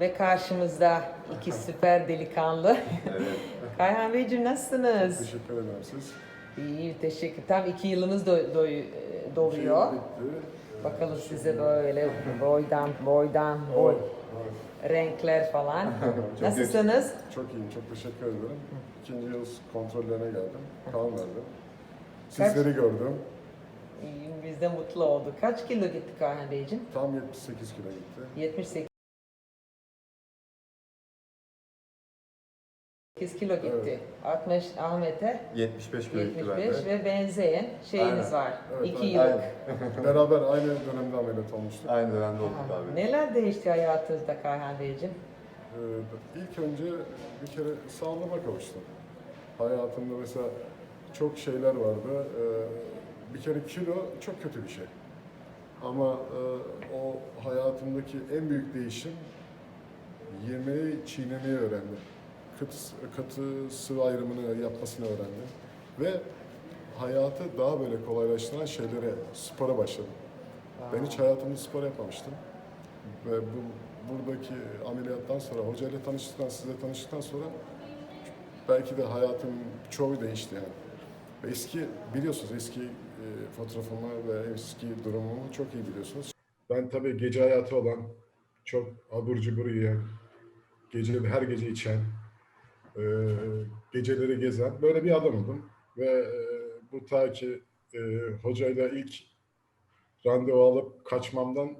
Ve karşımızda iki süper delikanlı. Evet. Kayhan Beyciğim nasılsınız? Teşekkür ederim siz. İyi, teşekkür. Tam iki yılınız do- e, doluyor. Bakalım size böyle boydan boydan boy renkler falan. Çok Nasılsınız? Çok iyiyim, çok teşekkür ederim. İkinci yıl kontrollerine geldim. Kan verdim. Sizleri gördüm. İyiyim, biz de mutlu olduk. Kaç kilo gitti Kayhan Beyciğim? Tam 78 kilo gitti. 78 kilo gitti. Evet. 60 Ahmet'e 75 kilo gitti 75 bende. ve benzeyen şeyiniz Aynen. var. Evet, 2 aynen. yıllık. Aynen. Beraber aynı dönemde ameliyat olmuştuk. Aynı dönemde olduk abi. Neler değişti hayatınızda Kayhan Beyciğim? Ee, ilk önce bir kere sağlığıma kavuştum. Hayatımda mesela çok şeyler vardı. Ee, bir kere kilo çok kötü bir şey. Ama e, o hayatımdaki en büyük değişim yemeği çiğnemeyi öğrendim. Katı, katı sıvı ayrımını yapmasını öğrendim. Ve hayatı daha böyle kolaylaştıran şeylere, spora başladım. Ben hiç hayatımda spor yapmamıştım. Ve bu buradaki ameliyattan sonra, hocayla tanıştıktan, sizle tanıştıktan sonra belki de hayatım çoğu değişti yani. Ve Eski, biliyorsunuz eski e, fotoğrafımı ve eski durumumu çok iyi biliyorsunuz. Ben tabii gece hayatı olan, çok abur cubur yiyen, gece, her gece içen, e, geceleri gezen böyle bir adamım. Ve e, bu ta ki e, hocayla ilk randevu alıp kaçmamdan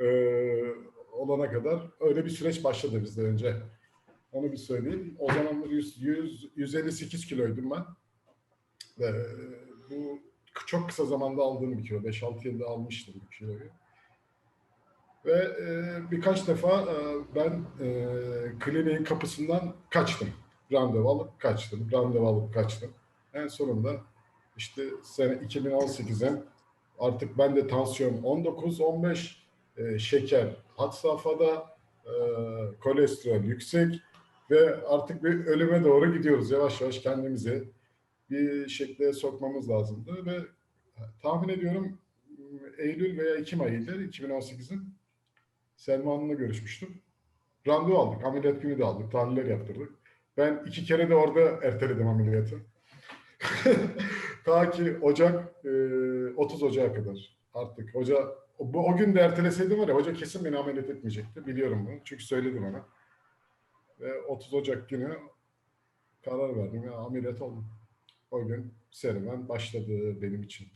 eee, olana kadar öyle bir süreç başladı bizden önce. Onu bir söyleyeyim. O zaman 100, 100, 158 kiloydum ben. Ve bu çok kısa zamanda aldığım bir kilo. 5-6 yılda almıştım bu kiloyu. Ve eee, birkaç defa eee, ben eee kliniğin kapısından kaçtım. Randevu alıp kaçtım. Randevu alıp kaçtım. En sonunda işte sene 2018'in artık ben de tansiyon 19-15, e, şeker had safhada, e, kolesterol yüksek ve artık bir ölüme doğru gidiyoruz. Yavaş yavaş kendimizi bir şekle sokmamız lazımdı ve tahmin ediyorum Eylül veya Ekim ayıydı 2018'in Selma Hanım'la görüşmüştüm. Randevu aldık, ameliyat günü de aldık, tahliller yaptırdık. Ben iki kere de orada erteledim ameliyatı. Ta ki Ocak, e, 30 Ocak'a kadar artık. Hoca, bu, o gün de erteleseydim var ya, hoca kesin beni ameliyat etmeyecekti. Biliyorum bunu. Çünkü söyledim ona. Ve 30 Ocak günü karar verdim ya ameliyat oldum. O gün serüven başladı benim için.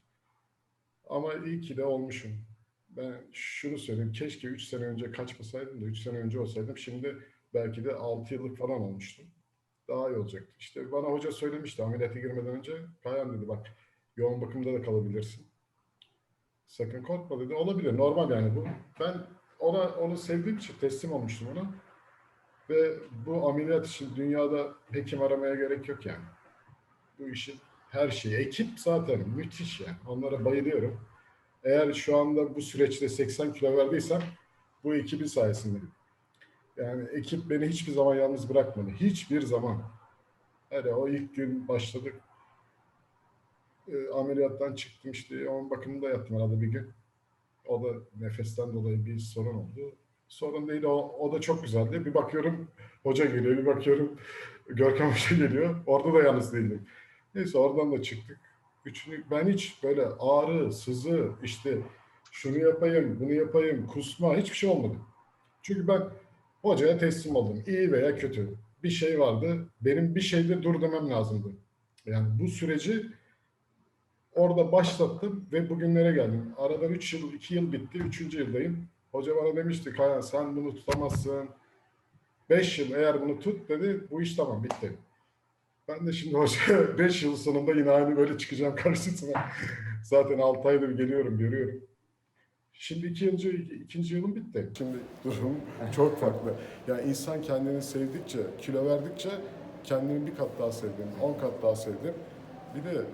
Ama iyi ki de olmuşum. Ben şunu söyleyeyim, keşke 3 sene önce kaçmasaydım da 3 sene önce olsaydım şimdi belki de 6 yıllık falan olmuştum daha iyi olacaktı. İşte bana hoca söylemişti ameliyata girmeden önce. Kayan dedi bak yoğun bakımda da kalabilirsin. Sakın korkma dedi. Olabilir normal yani bu. Ben ona onu sevdiğim için teslim olmuştum ona. Ve bu ameliyat için dünyada hekim aramaya gerek yok yani. Bu işin her şeyi. Ekip zaten müthiş yani. Onlara bayılıyorum. Eğer şu anda bu süreçte 80 kilo verdiysem bu ekibin sayesinde. Yani ekip beni hiçbir zaman yalnız bırakmadı. Hiçbir zaman. Hele o ilk gün başladık. E, ameliyattan çıktım işte yoğun bakımda yattım arada bir gün. O da nefesten dolayı bir sorun oldu. Sorun değil o, o da çok güzeldi. Bir bakıyorum hoca geliyor, bir bakıyorum Görkem Hoca geliyor. Orada da yalnız değildim. Neyse oradan da çıktık. Üçünü, ben hiç böyle ağrı, sızı, işte şunu yapayım, bunu yapayım, kusma hiçbir şey olmadı. Çünkü ben hocaya teslim oldum. İyi veya kötü. Bir şey vardı. Benim bir şeyde dur demem lazımdı. Yani bu süreci orada başlattım ve bugünlere geldim. Aradan 3 yıl, 2 yıl bitti. 3. yıldayım. Hoca bana demişti Kayan sen bunu tutamazsın. 5 yıl eğer bunu tut dedi. Bu iş tamam bitti. Ben de şimdi hoca 5 yıl sonunda yine aynı böyle çıkacağım karşısına. Zaten 6 aydır geliyorum, görüyorum. Şimdi iki yılcı, ikinci yılım bitti. Şimdi durum çok farklı. Yani insan kendini sevdikçe, kilo verdikçe kendini bir kat daha sevdim, on kat daha sevdim. Bir de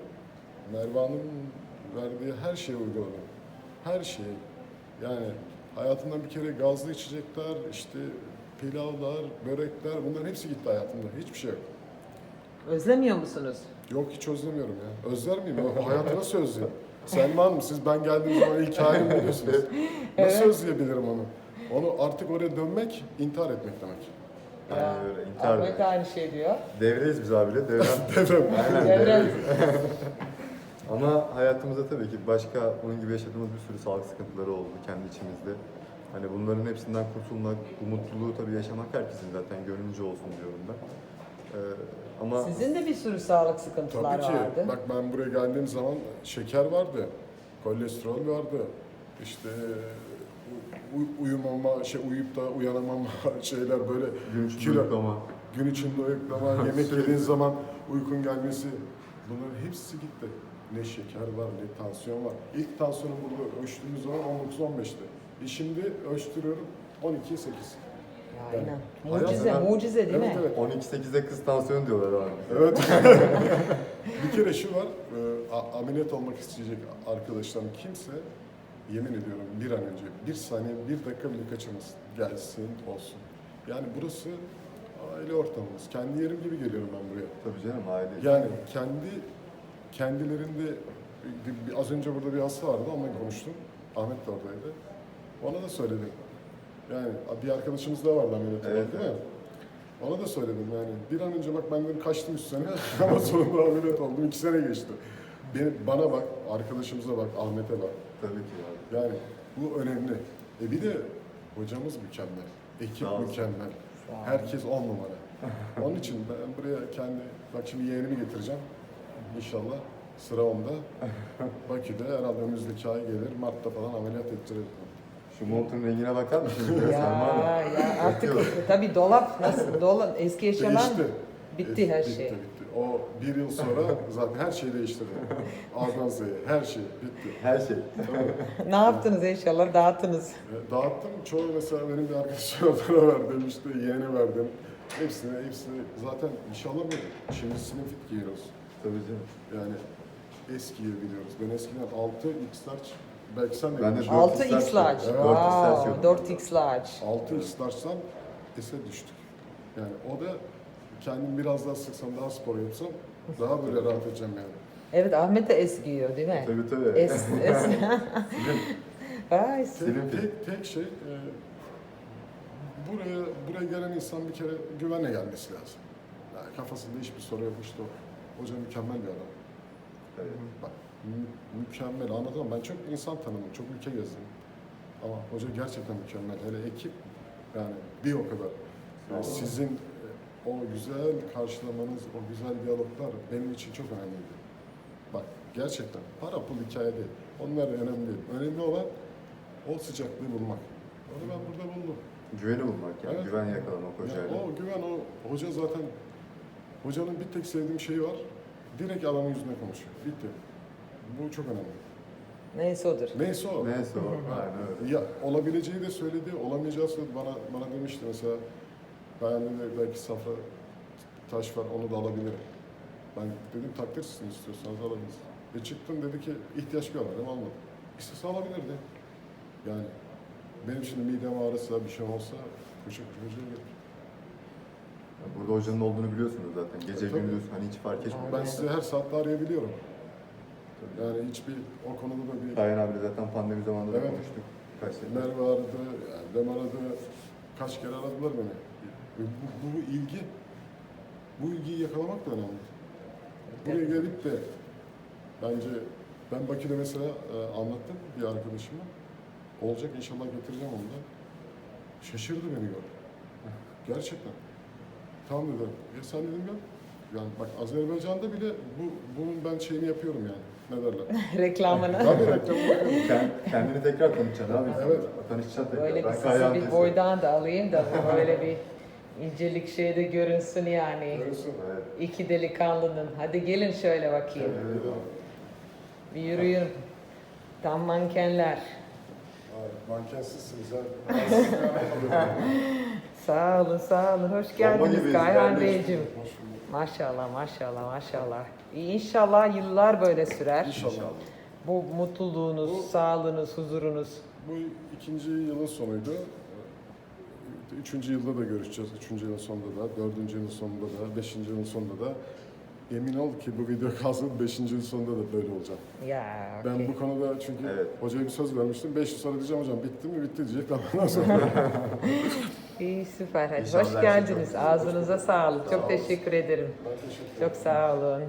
Merve Hanım'ın verdiği her şeyi uyguladım. Her şeyi. Yani hayatımdan bir kere gazlı içecekler, işte pilavlar, börekler bunların hepsi gitti hayatımda. Hiçbir şey yok. Özlemiyor musunuz? Yok hiç özlemiyorum ya. Özler miyim? O hayatı nasıl özleyeyim? Selma Hanım siz ben geldiğim zaman ilk halimi biliyorsunuz. Nasıl Evet. özleyebilirim onu? Onu artık oraya dönmek intihar etmek demek. Aynen öyle. İntihar Ahmet demek. aynı şey diyor. Devreyiz biz abiyle. Devrem. Devrem. Aynen devreyiz. Ama hayatımızda tabii ki başka bunun gibi yaşadığımız bir sürü sağlık sıkıntıları oldu kendi içimizde. Hani bunların hepsinden kurtulmak, bu mutluluğu tabii yaşamak herkesin zaten gönlünce olsun diyorum ben. Ee, ama Sizin de bir sürü sağlık sıkıntılar Tabii ki. vardı. Bak ben buraya geldiğim zaman şeker vardı, kolesterol vardı. İşte u- uyumama, şey uyuyup da uyanamama şeyler böyle gün içinde kilo- uyuklama. gün içinde uyuklama, yemek yediğin zaman uykun gelmesi bunların hepsi gitti. Ne şeker var, ne tansiyon var. İlk tansiyonum burada ölçtüğümüz zaman 19-15'ti. E şimdi ölçtürüyorum 12-8. Aynen. Mucize, hayat- mucize değil evet, mi? Evet. 12-8'de kız tansiyonu diyorlar abi. Evet. bir kere şu var, e, a- ameliyat olmak isteyecek arkadaşlarım kimse yemin ediyorum bir an önce, bir saniye, bir dakika bile kaçırmasın. Gelsin, olsun. Yani burası aile ortamımız. Kendi yerim gibi geliyorum ben buraya. Tabii canım aile. Yani kendi kendilerinde bir- bir- az önce burada bir hasta vardı onunla konuştum. Ahmet de oradaydı. Ona da söyledim. Yani bir arkadaşımız da vardı ameliyat olan, Evet, değil mi? Ona da söyledim yani. Bir an önce bak ben dedim kaçtım üç sene ama sonunda ameliyat oldum. iki sene geçti. Benim, bana bak, arkadaşımıza bak, Ahmet'e bak. Tabii ki abi. Yani bu önemli. E bir de hocamız mükemmel. Ekip Sağ mükemmel. Sağ olun. Herkes on numara. Onun için ben buraya kendi, bak şimdi yeğenimi getireceğim. İnşallah sıra onda. Bakü'de herhalde önümüzdeki ay gelir. Mart'ta falan ameliyat ettirelim. Şu montun rengine bakar mısın? Ya ya artık tabii dolap nasıl dolap eski eşyalar Değişti. bitti E, her bitti, şey. Bitti. O bir yıl sonra zaten her şey değişti. A'dan Z'ye her şey bitti. Her şey. Ne yaptınız eşyaları dağıttınız. E, Dağıttım. Çoğu mesela benim bir arkadaşıma para verdim, işte yeğene verdim. Hepsini, hepsini zaten inşallah mı? Şimdi fit giyiyoruz. Tabii canım. Yani eskiyi biliyoruz. Ben eskiden 6 x large, belki sen de Ben de biliyorsun. 4 6x large. Evet. Wow, 4x large. 6 x large'dan S'e düştük. Yani o da kendim biraz daha sıksam, daha spor yapsam daha böyle rahat edeceğim yani. Evet Ahmet de es giyiyor değil mi? Tabii tabii. Es, es. Ay, Tek, fit. tek, tek şey e, buraya buraya gelen insan bir kere güvenle gelmesi lazım. Yani kafasında hiçbir soru yok işte o. Hoca mükemmel bir adam. Evet. Bak mü- mükemmel mı? Ben çok insan tanıdım, çok ülke gezdim. Ama hoca gerçekten mükemmel. Hele ekip yani bir o kadar. Yani sizin e, o güzel karşılamanız, o güzel diyaloglar benim için çok önemliydi. Bak gerçekten para pul hikaye değil. Onlar önemli değil. Önemli olan o sıcaklığı bulmak. Onu ben burada buldum. Güveni bulmak yani. Evet. Güven yakalamak Yani hocayla. o güven, o hoca zaten hocanın bir tek sevdiğim şeyi var. Direkt adamın yüzüne konuşuyor. Bitti. Bu çok önemli. Neyse odur. Neyse o. Neyse o. Aynen öyle. Ya olabileceği de söyledi, olamayacağı söyledi. Bana bana demişti mesela ben de belki safra taş var onu da alabilirim. Ben dedim takdir sizin istiyorsanız alabilirsiniz. E çıktım dedi ki ihtiyaç görmedim almadım. İstese alabilirdi. Yani benim şimdi midem ağrısa bir şey olsa koşup hocaya gelir. Burada hocanın olduğunu biliyorsunuz zaten. Gece Tabii. gündüz hani hiç fark etmiyor. Ben size her saatte arayabiliyorum. Yani hiçbir o konuda da bir Kayan abiyle zaten pandemi zamanında da Evet. konuştuk. Kaç sefer. Merve aradı, Erdem aradı. Kaç kere aradılar beni. Bu, bu, bu ilgi, bu ilgiyi yakalamak da önemli. Buraya gelip de bence ben Bakü'de mesela e, anlattım bir arkadaşıma. Olacak inşallah getireceğim onu da. Şaşırdı beni gördü. Gerçekten. Tamam dedi. Ya sen dedim ya. Yani bak Azerbaycan'da bile bu bunun ben şeyini yapıyorum yani. Ne derler? Reklamını. Tabii reklamı yapıyorum. Kend- kendini tekrar tanıtacaksın abi. Evet. Tanışacaksın tekrar. Böyle bir Ben sizi bir Bey'im. boydan da alayım da böyle bir incelik şeyde görünsün yani. Görüyorsun. Evet. İki delikanlının. Hadi gelin şöyle bakayım. Evet. Bir yürüyün. Tam mankenler. Ay, Mankensizsiniz ha. Sağ olun, sağ olun. Hoş Bomba geldiniz gibiyiz, Kayhan de Beyciğim. Hoş. Maşallah maşallah maşallah. İnşallah yıllar böyle sürer. İnşallah. Bu mutluluğunuz, Bu- sağlığınız, huzurunuz. Bu ikinci yılın sonuydu. Üçüncü yılda da görüşeceğiz. Üçüncü yılın sonunda da, dördüncü yılın sonunda da, beşinci yılın sonunda da. Yemin ol ki bu video kalsın beşinci yılın sonunda da böyle olacak. Ya Ben bu konuda çünkü Evet. hocaya bir söz vermiştim. Beş yıl sonra diyeceğim hocam bitti mi bitti diyecek. Ondan sonra İyi süper. Hadi. Hoş geldiniz. Ağzınıza sağlık. Çok teşekkür ederim. Çok sağ olun.